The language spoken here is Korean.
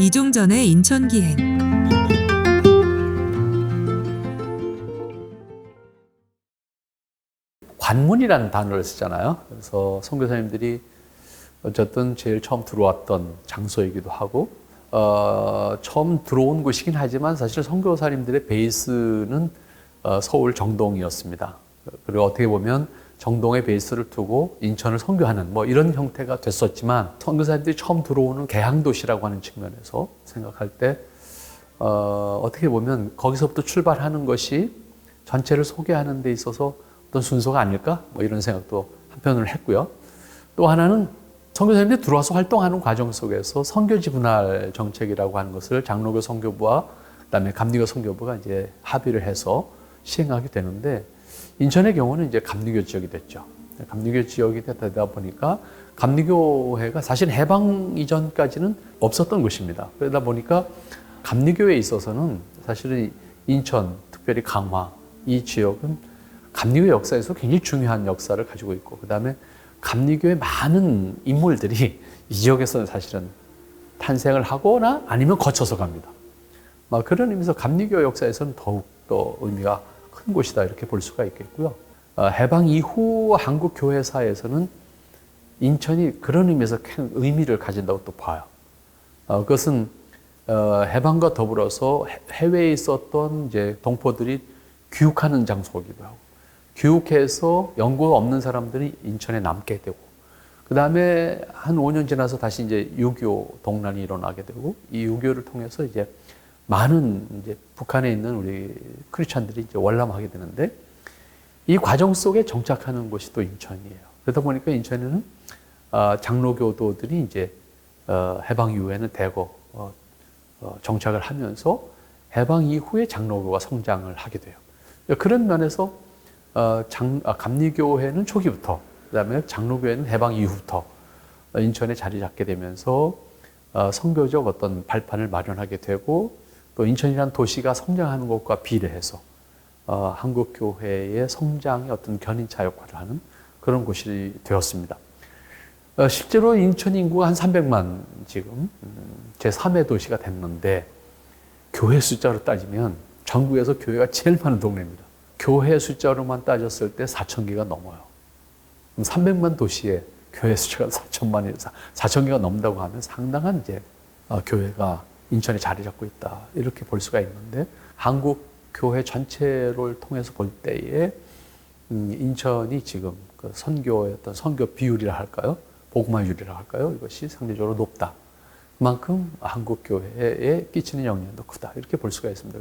이종전의 인천 기행 관문이라는 단어를 쓰잖아요. 그래서 선교사님들이 어쨌든 제일 처음 들어왔던 장소이기도 하고 어, 처음 들어온 곳이긴 하지만 사실 선교사님들의 베이스는 어, 서울 정동이었습니다. 그리고 어떻게 보면 정동에 베이스를 두고 인천을 선교하는 뭐 이런 형태가 됐었지만 선교사님들이 처음 들어오는 개항 도시라고 하는 측면에서 생각할 때 어, 어떻게 보면 거기서부터 출발하는 것이 전체를 소개하는 데 있어서 어떤 순서가 아닐까? 뭐 이런 생각도 한편으로 했고요. 또 하나는 선교사님들이 들어와서 활동하는 과정 속에서 선교지 분할 정책이라고 하는 것을 장로교 선교부와 그다음에 감리교 선교부가 이제 합의를 해서 시행하게 되는데 인천의 경우는 이제 감리교 지역이 됐죠. 감리교 지역이 되다 보니까 감리교회가 사실 해방 이전까지는 없었던 곳입니다. 그러다 보니까 감리교에 있어서는 사실은 인천, 특별히 강화 이 지역은 감리교 역사에서 굉장히 중요한 역사를 가지고 있고 그 다음에 감리교의 많은 인물들이 이 지역에서는 사실은 탄생을 하거나 아니면 거쳐서 갑니다. 막 그런 의미에서 감리교 역사에서는 더욱 더 의미가 큰 곳이다 이렇게 볼 수가 있겠고요. 어, 해방 이후 한국 교회사에서는 인천이 그런 의미에서 큰 의미를 가진다고 또 봐요. 어, 그것은 어, 해방과 더불어서 해- 해외에 있었던 이제 동포들이 교육하는 장소이기도 하고 교육해서 연고 없는 사람들이 인천에 남게 되고 그 다음에 한 5년 지나서 다시 이제 유교 동란이 일어나게 되고 이 유교를 통해서 이제 많은 이제 북한에 있는 우리 크리스찬들이 이제 월남하게 되는데 이 과정 속에 정착하는 곳이 또 인천이에요. 그러다 보니까 인천에는 어, 장로교도들이 이제 어, 해방 이후에는 대거 어, 어, 정착을 하면서 해방 이후에 장로교가 성장을 하게 돼요. 그런 면에서 어, 장, 아, 감리교회는 초기부터 그다음에 장로교회는 해방 이후부터 어, 인천에 자리 잡게 되면서 어, 선교적 어떤 발판을 마련하게 되고 또 인천이라는 도시가 성장하는 것과 비례해서 어, 한국 교회의 성장의 어떤 견인차 역할을 하는 그런 곳이 되었습니다. 어, 실제로 인천 인구가 한 300만 지금 음, 제 3회 도시가 됐는데 교회 숫자로 따지면 전국에서 교회가 제일 많은 동네입니다. 교회 숫자로만 따졌을 때 4천 개가 넘어요. 그럼 300만 도시에 교회 숫자가 4천만이 4천 개가 넘는다고 하면 상당한 이제 어, 교회가 인천에 자리 잡고 있다 이렇게 볼 수가 있는데 한국 교회 전체를 통해서 볼 때에 음, 인천이 지금 그 선교의 어떤 선교 비율이라 할까요? 복음화율이라 할까요? 이것이 상대적으로 높다. 그만큼 한국 교회에 끼치는 영향도 크다 이렇게 볼 수가 있습니다.